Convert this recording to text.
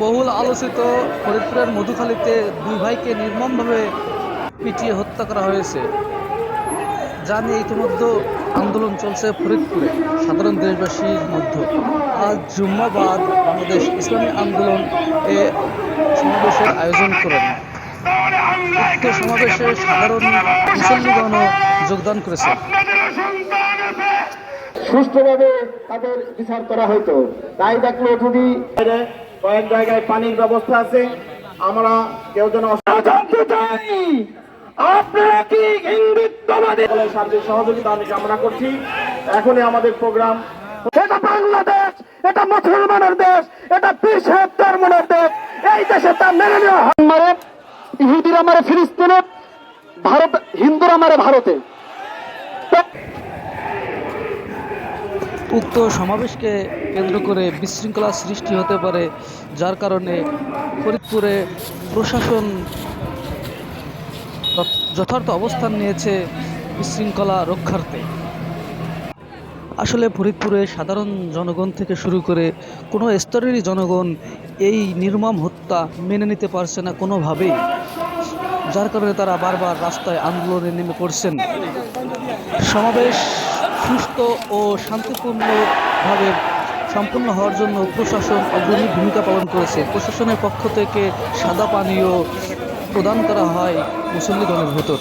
বহুল আলোচিত ফরিদপুরের মধুখালীতে দুই ভাইকে নির্মমভাবে পিটিয়ে হত্যা করা হয়েছে। যা নিয়ে ইতিমধ্যে আন্দোলন চলছে ফরিদপুরে, সাধারণ দেশবাসীর মধ্যে। আজ জুম্মাবাদ বাংলাদেশ ইসলামী আন্দোলন এ সমাবেশের আয়োজন করেন। উক্ত সমাবেশে সাধারণ মুসল্লিগণও যোগদান করেছে সুষ্ঠুভাবে তাদের বিচার করা হইতো। তাই দেখল যদি কয়েক জায়গায় পানির ব্যবস্থা আছে। আমরা কেউ যেন জানতে চাই আপনারা কি হিন্দুত্ববাদী? সার্বিক সহযোগিতা আমি কামনা করছি। এখনই আমাদের প্রোগ্রাম এটা বাংলাদেশ এটা মুসলমানের দেশ এটা পীর সাহেব ধর্মের দেশ। এই দেশে তা মেনে নেওয়া মারে ইহুদিরা মারে ফিলিস্তিনে ভারত হিন্দুরা মারে ভারতে। উক্ত সমাবেশকে কেন্দ্র করে বিশৃঙ্খলা সৃষ্টি হতে পারে, যার কারণে ফরিদপুরে প্রশাসন যথার্থ অবস্থান নিয়েছে বিশৃঙ্খলা রক্ষার্থে। আসলে ফরিদপুরে সাধারণ জনগণ থেকে শুরু করে কোনো স্তরেরই জনগণ এই নির্মম হত্যা মেনে নিতে পারছে না কোনোভাবেই, যার কারণে তারা বারবার রাস্তায় আন্দোলনে নেমে পড়ছেন। সমাবেশ সুস্থ ও শান্তিপূর্ণভাবে সম্পূর্ণ হওয়ার জন্য প্রশাসন অগ্রণী ভূমিকা পালন করেছে। প্রশাসনের পক্ষ থেকে সাদা পানীয় প্রদান করা হয় মুসল্লিগণের ভেতর।